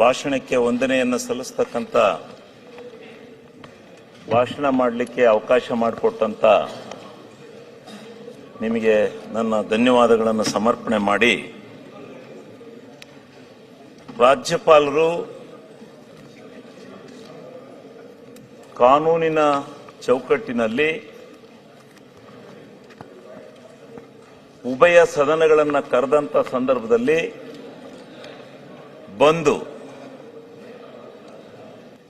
ಭಾಷಣಕ್ಕೆ ವಂದನೆಯನ್ನು ಸಲ್ಲಿಸ್ತಕ್ಕಂಥ, ಭಾಷಣ ಮಾಡಲಿಕ್ಕೆ ಅವಕಾಶ ಮಾಡಿಕೊಟ್ಟಂತ ನಿಮಗೆ ನನ್ನ ಧನ್ಯವಾದಗಳನ್ನು ಸಮರ್ಪಣೆ ಮಾಡಿ, ರಾಜ್ಯಪಾಲರು ಕಾನೂನಿನ ಚೌಕಟ್ಟಿನಲ್ಲಿ ಉಭಯ ಸದನಗಳನ್ನು ಕರೆದಂತ ಸಂದರ್ಭದಲ್ಲಿ ಬಂದು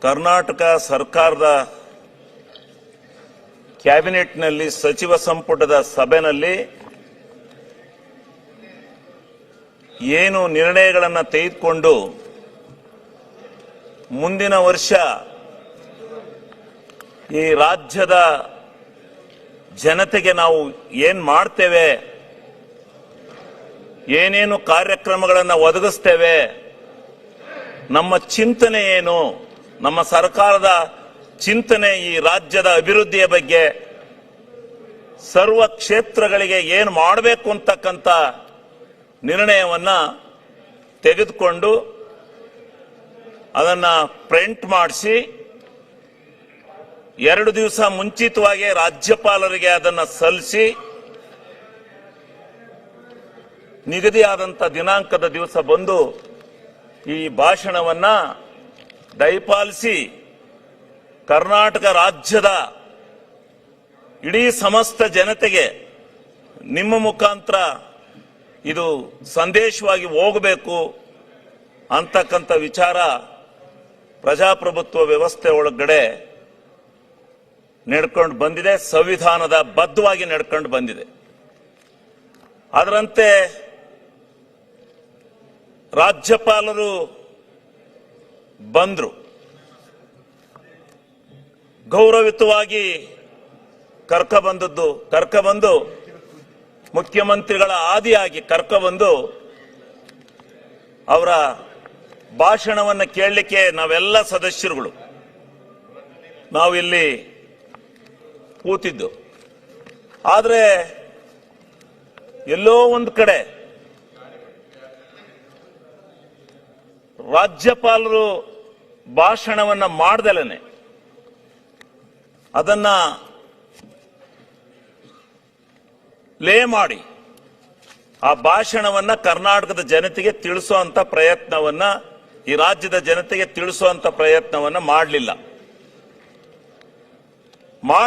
ಕರ್ನಾಟಕ ಸರ್ಕಾರದ ಕ್ಯಾಬಿನೆಟ್ನಲ್ಲಿ ಸಚಿವ ಸಂಪುಟದ ಸಭೆಯಲ್ಲಿ ಏನು ನಿರ್ಣಯಗಳನ್ನು ತೆಗೆದುಕೊಂಡು ಮುಂದಿನ ವರ್ಷ ಈ ರಾಜ್ಯದ ಜನತೆಗೆ ನಾವು ಏನು ಮಾಡ್ತೇವೆ, ಏನೇನು ಕಾರ್ಯಕ್ರಮಗಳನ್ನು ಒದಗಿಸ್ತೇವೆ, ನಮ್ಮ ಚಿಂತನೆ ಏನು ನಮ್ಮ ಸರ್ಕಾರದ ಚಿಂತನೆ ಈ ರಾಜ್ಯದ ಅಭಿವೃದ್ಧಿಯ ಬಗ್ಗೆ ಸರ್ವ ಕ್ಷೇತ್ರಗಳಿಗೆ ಏನು ಮಾಡಬೇಕು ಅಂತಕ್ಕಂಥ ನಿರ್ಣಯವನ್ನ ತೆಗೆದುಕೊಂಡು ಅದನ್ನ ಪ್ರಿಂಟ್ ಮಾಡಿಸಿ ಎರಡು ದಿವಸ ಮುಂಚಿತವಾಗಿ ರಾಜ್ಯಪಾಲರಿಗೆ ಅದನ್ನ ಸಲ್ಲಿಸಿ ನಿಗದಿಯಾದಂಥ ದಿನಾಂಕದ ದಿವಸ ಬಂದು ಈ ಭಾಷಣವನ್ನ ದಯಪಾಲಿಸಿ ಕರ್ನಾಟಕ ರಾಜ್ಯದ ಇಡೀ ಸಮಸ್ತ ಜನತೆಗೆ ನಿಮ್ಮ ಮುಖಾಂತರ ಇದು ಸಂದೇಶವಾಗಿ ಹೋಗಬೇಕು ಅಂತಕ್ಕಂಥ ವಿಚಾರ ಪ್ರಜಾಪ್ರಭುತ್ವ ವ್ಯವಸ್ಥೆ ಒಳಗಡೆ ನಡ್ಕೊಂಡು ಬಂದಿದೆ, ಸಂವಿಧಾನದ ಬದ್ಧವಾಗಿ ನಡ್ಕೊಂಡು ಬಂದಿದೆ. ಅದರಂತೆ ರಾಜ್ಯಪಾಲರು ಬಂದ್ರು. ಗೌರವಿತವಾಗಿ ಕರ್ಕ ಬಂದದ್ದು, ಕರ್ಕ ಬಂದು ಮುಖ್ಯಮಂತ್ರಿಗಳ ಆದಿಯಾಗಿ ಕರ್ಕ ಬಂದು ಅವರ ಭಾಷಣವನ್ನು ಕೇಳಲಿಕ್ಕೆ ನಾವೆಲ್ಲ ಸದಸ್ಯರುಗಳು. ನಾವು ಇಲ್ಲಿ ಕೂತಿದ್ದು. ಆದರೆ ಎಲ್ಲೋ ಒಂದು ಕಡೆ ರಾಜ್ಯಪಾಲರು ಭಾಷಣವನ್ನ ಮಾಡ್ದಲೇನೆ ಅದನ್ನ ಲೇ ಮಾಡಿ ಆ ಭಾಷಣವನ್ನ ಕರ್ನಾಟಕದ ಜನತೆಗೆ ತಿಳಿಸುವಂತ ಪ್ರಯತ್ನವನ್ನ, ಈ ರಾಜ್ಯದ ಜನತೆಗೆ ತಿಳಿಸುವಂತ ಪ್ರಯತ್ನವನ್ನ ಮಾಡಲಿಲ್ಲ. ಮಾಡ್